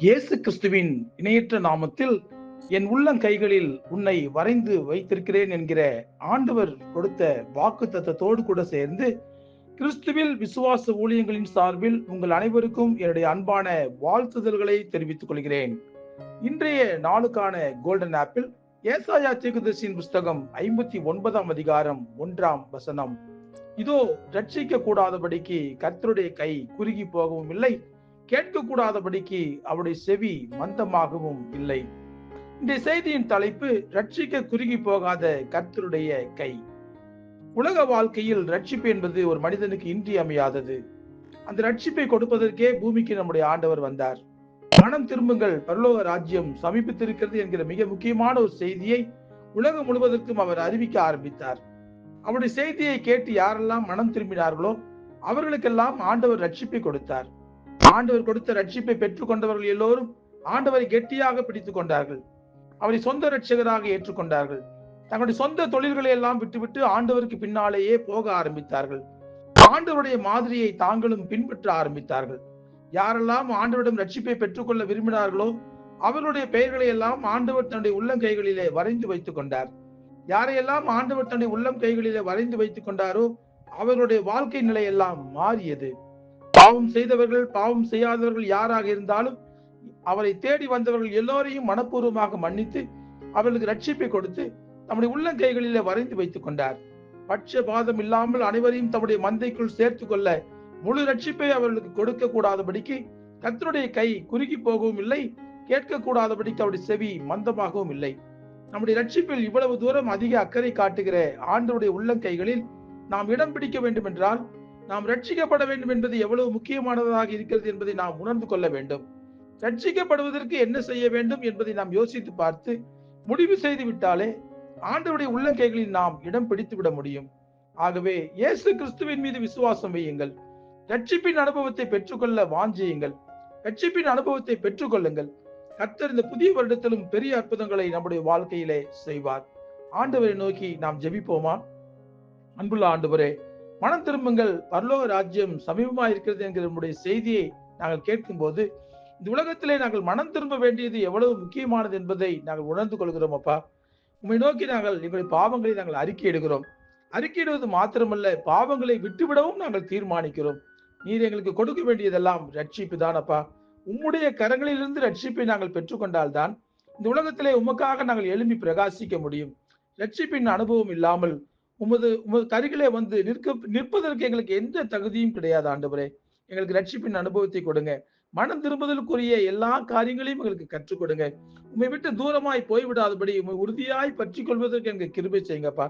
இயேசு கிறிஸ்துவின் இணையற்ற நாமத்தில் என் உள்ளங்கைகளில் உன்னை வரைந்து வைத்திருக்கிறேன் என்கிற ஆண்டவர் கொடுத்த வாக்கு தத்தத்தோடு கூட சேர்ந்து கிறிஸ்துவில் விசுவாச ஊழியங்களின் சார்பில் உங்கள் அனைவருக்கும் என்னுடைய அன்பான வாழ்த்துதல்களை தெரிவித்துக் கொள்கிறேன். இன்றைய நாளுக்கான கோல்டன் ஆப்பிள் ஏசாயா தீர்க்கதரிசியின் புஸ்தகம் ஐம்பத்தி ஒன்பதாம் அதிகாரம் ஒன்றாம் வசனம். இதோ ரட்சிக்க கூடாதபடிக்கு கர்த்தருடைய கை குறுகி போகவும் இல்லை. கேட்கக்கூடாதபடிக்கு அவருடைய செவி மந்தமாகவும் இல்லை. இந்த செய்தியின் தலைப்பு ரட்சிக்க குறுகி போகாத கர்த்தருடைய கை. உலக வாழ்க்கையில் ரட்சிப்பு என்பது ஒரு மனிதனுக்கு இன்றியமையாதது. அந்த ரட்சிப்பை கொடுப்பதற்கே பூமிக்கு நம்முடைய ஆண்டவர் வந்தார். மனம் திரும்புங்கள் பரலோக ராஜ்யம் சமீபித்திருக்கிறது என்கிற மிக முக்கியமான ஒரு செய்தியை உலகம் முழுவதற்கும் அவர் அறிவிக்க ஆரம்பித்தார். அவருடைய செய்தியை கேட்டு யாரெல்லாம் மனம் திரும்பினார்களோ அவர்களுக்கெல்லாம் ஆண்டவர் ரட்சிப்பை கொடுத்தார். ஆண்டவர் கொடுத்த ரட்சிப்பை பெற்றுக்கொண்டவர்கள் எல்லோரும் ஆண்டவரை கெட்டியாக பிடித்துக் கொண்டார்கள். அவரை சொந்த ரட்சகராக ஏற்றுக்கொண்டார்கள். தங்களுடைய சொந்த தொழில்களை எல்லாம் விட்டுவிட்டு ஆண்டவருக்கு பின்னாலேயே போக ஆரம்பித்தார்கள். ஆண்டவருடைய மாதிரியை தாங்களும் பின்பற்ற ஆரம்பித்தார்கள். யாரெல்லாம் ஆண்டவரிடம் ரட்சிப்பை பெற்றுக்கொள்ள விரும்பினார்களோ அவருடைய பெயர்களை எல்லாம் ஆண்டவர் தன்னுடைய உள்ளம் கைகளிலே வரைந்து வைத்துக் கொண்டார். யாரையெல்லாம் ஆண்டவர் தன்னுடைய உள்ளம் கைகளிலே வரைந்து வைத்துக் கொண்டாரோ அவருடைய வாழ்க்கை நிலையெல்லாம் மாறியது. பாவம் செய்தவர்கள் பாவம் செய்யாதவர்கள் யாராக இருந்தாலும் அவரை தேடி வந்தவர்கள் எல்லோரையும் மனப்பூர்வமாக மன்னித்து அவர்களுக்கு ரட்சிப்பை கொடுத்து தம்முடைய உள்ளங்கைகளிலே வரைந்து வைத்துக் கொண்டார். பட்ச பாதம் இல்லாமல் அனைவரையும் தம்முடைய மந்தைக்குள் சேர்த்து கொள்ள முழு ரட்சிப்பை அவர்களுக்கு கொடுக்க கூடாதபடிக்கு கத்தருடைய கை குறுகி போகவும் இல்லை கேட்க கூடாதபடிக்கு அவருடைய செவி மந்தமாகவும் இல்லை. நம்முடைய ரட்சிப்பில் இவ்வளவு தூரம் அதிக அக்கறை காட்டுகிற ஆண்டவருடைய உள்ளங்கைகளில் நாம் இடம் பிடிக்க வேண்டும் என்றால் நாம் ரட்சிக்கப்பட வேண்டும் என்பது எவ்வளவு முக்கியமானதாக இருக்கிறது என்பதை நாம் உணர்ந்து கொள்ள வேண்டும். ரட்சிக்கப்படுவதற்கு என்ன செய்ய வேண்டும் என்பதை நாம் யோசித்து பார்த்து முடிவு செய்து விட்டாலே ஆண்டவருடைய உள்ளங்கைகளில் நாம் இடம் பிடித்து விட முடியும். ஆகவே இயேசு கிறிஸ்துவின் மீது விசுவாசம் வையுங்கள். ரட்சிப்பின் அனுபவத்தை பெற்றுக்கொள்ள வாஞ்சியுங்கள் ரட்சிப்பின் அனுபவத்தை பெற்றுக்கொள்ளுங்கள். கர்த்தர் இந்த புதிய வருடத்திலும் பெரிய அற்புதங்களை நம்முடைய வாழ்க்கையிலே செய்வார். ஆண்டவரை நோக்கி நாம் ஜெபிப்போமா? அன்புள்ள ஆண்டவரே மனம் திரும்புங்கள் பரலோக ராஜ்யம் சமீபமாக இருக்கிறது என்கிற நம்முடைய செய்தியை நாங்கள் கேட்கும் போது இந்த உலகத்திலே நாங்கள் மனம் திரும்ப வேண்டியது எவ்வளவு முக்கியமானது என்பதை நாங்கள் உணர்ந்து கொள்கிறோம் அப்பா. உண்மை நோக்கி நாங்கள் எங்களுடைய பாவங்களை நாங்கள் அறிக்கையிடுகிறோம். அறிக்கையிடுவது மாத்திரமல்ல பாவங்களை விட்டுவிடவும் நாங்கள் தீர்மானிக்கிறோம். நீர் எங்களுக்கு கொடுக்க வேண்டியதெல்லாம் ரட்சிப்பு தானப்பா உம்முடைய கரங்களிலிருந்து ரட்சிப்பை நாங்கள் பெற்றுக்கொண்டால்தான் இந்த உலகத்திலே உமக்காக நாங்கள் எழும்பி பிரகாசிக்க முடியும். ரட்சிப்பின் அனுபவம் இல்லாமல் உமது உமது கருகிலே வந்து நிற்க நிற்பதற்கு எங்களுக்கு எந்த தகுதியும் கிடையாது ஆண்டவரே. எங்களுக்கு ரட்சிப்பின் அனுபவத்தை கொடுங்க. மனம் திரும்புதலுக்குரிய எல்லா காரியங்களையும் எங்களுக்கு கற்றுக் கொடுங்க. உண்மை விட்டு தூரமாய் போய்விடாதபடி உண்மை உறுதியாய் பற்றி கொள்வதற்கு எங்களுக்கு கிருபை செய்யுங்கப்பா.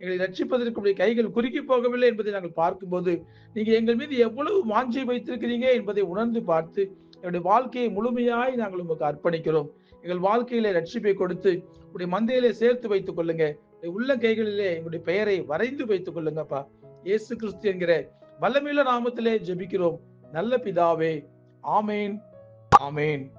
எங்களை ரட்சிப்பதற்கு உடைய கைகள் குறுக்கி போகவில்லை என்பதை நாங்கள் பார்க்கும்போது நீங்க எங்கள் மீது எவ்வளவு வாஞ்சி வைத்திருக்கிறீங்க என்பதை உணர்ந்து பார்த்து எங்களுடைய வாழ்க்கையை முழுமையாய் நாங்கள் உங்களுக்கு அர்ப்பணிக்கிறோம். எங்கள் வாழ்க்கையில ரட்சிப்பை கொடுத்து உடைய மந்தையிலே சேர்த்து வைத்துக் கொள்ளுங்க. உள்ள கைகளிலே எங்களுடைய பெயரை வரைந்து வைத்துக் கொள்ளுங்கப்பா. இயேசு கிறிஸ்து என்கிற வல்லமையுள்ள நாமத்திலே ஜெபிக்கிறோம். நல்ல பிதாவே ஆமேன் ஆமேன்.